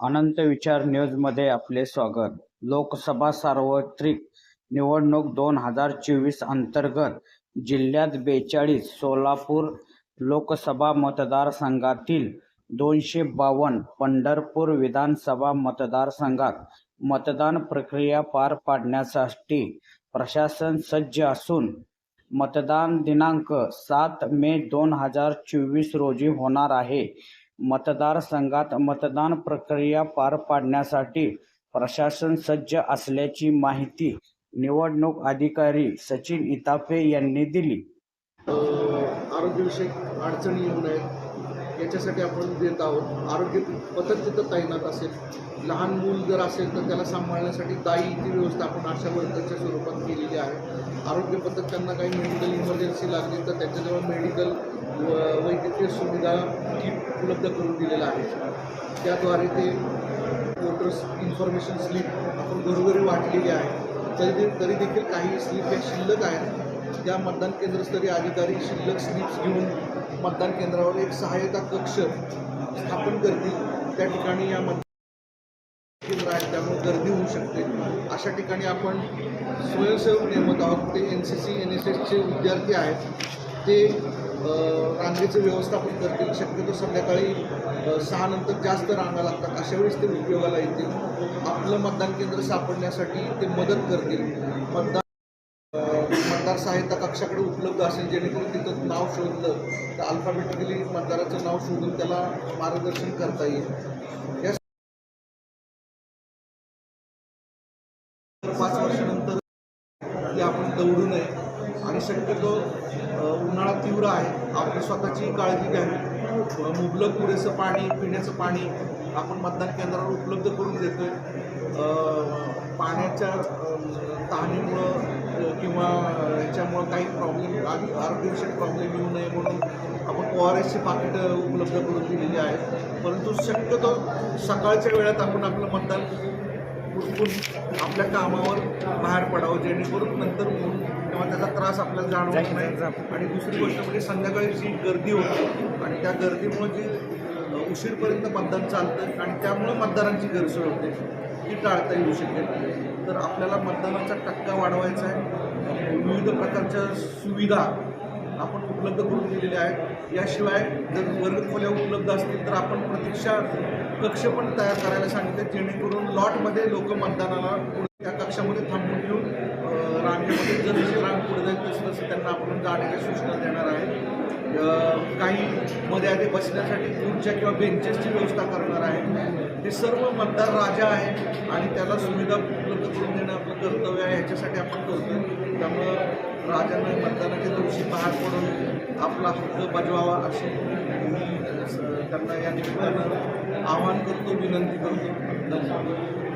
अनंत विचार न्यूजमध्ये आपले स्वागत. लोकसभा सार्वत्रिक निवडणूक दोन हजार चोवीस अंतर्गत जिल्ह्यात बेचाळीस सोलापूर लोकसभा मतदारसंघातील दोनशे बावन्न पंढरपूर विधानसभा मतदारसंघात मतदान प्रक्रिया पार पाडण्यासाठी प्रशासन सज्ज असून मतदान दिनांक सात मे दोन हजार चोवीस रोजी होणार आहे. मतदारसंघात मतदान प्रक्रिया पार पाडण्यासाठी प्रशासन सज्ज असल्याची माहिती निवडणूक अधिकारी सचिन इताफे यांनी दिली. आरोग्यविषयक अडचणी येऊ नयेत. याच्यासाठी आपण देत आहोत. आरोग्य पथक तिथं तैनात असेल. लहान मूल जर असेल तर त्याला सांभाळण्यासाठी दाईची व्यवस्था आपण अशा वर्करच्या स्वरूपात केलेली आहे. आरोग्य पथक त्यांना काही मेडिकल इमर्जन्सी लागली तर त्याच्याजवळ मेडिकल वैद्यकीय सुविधा किट उपलब्ध करून दिलेलं आहे त्याद्वारे ते वोटर्स इन्फॉर्मेशन स्लिप आपण घरोघरी वाटलेली आहे. तरी तरी देखील काही स्लिप या शिल्लक आहेत. त्या मतदान केंद्रस्तरीय अधिकारी शिल्लक स्लिप्स घेऊन मतदान केंद्रावर एक सहाय्यता कक्ष स्थापन करतील त्या ठिकाणी या मतदान केंद्र आहेत. त्यामुळे गर्दी होऊ शकते. अशा ठिकाणी आपण स्वयंसेवक नेमत आहोत. ते N C C N S एसचे विद्यार्थी आहेत. ते रांगेचं व्यवस्थापन करतील. शक्यतो संध्याकाळी सहानंतर सहा नंतर जास्त रांगा लागतात. अशा वेळेस ते उपयोगाला येतील. आपलं मतदान केंद्र सापडण्यासाठी ते मदत करतील. मतदान मतदार सहायता कक्षाकडे उपलब्ध असेल जेणेकरून तिथं नाव शोधलं तर अल्फाबेटिकली मतदाराचं नाव शोधून त्याला मार्गदर्शन करता येईल. या पाच वर्षानंतर की आपण दौडू नये. आणि शक्यतो उन्हाळा तीव्र आहे. आपली स्वतःची काळजी घ्यावी. मुबलक पुरेसं पाणी पिण्याचं पाणी आपण मतदान केंद्रावर उपलब्ध करून देतो आहे पाण्याच्या तहानीमुळं किंवा याच्यामुळं काही प्रॉब्लेम आरोग्यविषयक प्रॉब्लेम येऊ नये म्हणून आपण ओ आर एसची पाकिटं उपलब्ध करून दिलेली आहेत. परंतु शक्यतो सकाळच्या वेळात आपण आपलं मतदान उठून आपल्या कामावर बाहेर पडावं जेणेकरून नंतर किंवा त्याचा त्रास आपल्याला जाणवत नाही. आणि दुसरी गोष्ट म्हणजे संध्याकाळी जी गर्दी होते. आणि त्या गर्दीमुळे जी उशीरपर्यंत मतदान चालतं आणि त्यामुळे मतदारांची गैरसोय होते. ती टाळता येऊ शकेल. तर आपल्याला मतदानाचा टक्का वाढवायचा आहे. विविध प्रकारच्या सुविधा आपण उपलब्ध करून दिलेल्या आहेत. याशिवाय जर वर्गखोल्या उपलब्ध असतील तर आपण प्रतीक्षा कक्ष पण तयार करायला सांगितले जेणेकरून लॉटमध्ये लोक मतदानाला पक्षामध्ये कक्षामध्ये थांबून घेऊन रांगेमध्ये जर जशी रांग पुढे जाईल तसं तसं त्यांना आपण जाण्याच्या सूचना देणार आहे काही मध्ये आधी बसण्यासाठी खुर्च्या किंवा बेंचेसची व्यवस्था करणार आहे हे सर्व मतदार राजा आहे आणि त्याला सुविधा उपलब्ध करून देणं आपलं कर्तव्य आहे याच्यासाठी आपण करतो त्यामुळं राजांना मतदानाच्या दिवशी बाहेर पडून आपला हक्क बजवावा असे त्यांना या निमित्तानं आवाहन करतो विनंती करतो. धन्यवाद.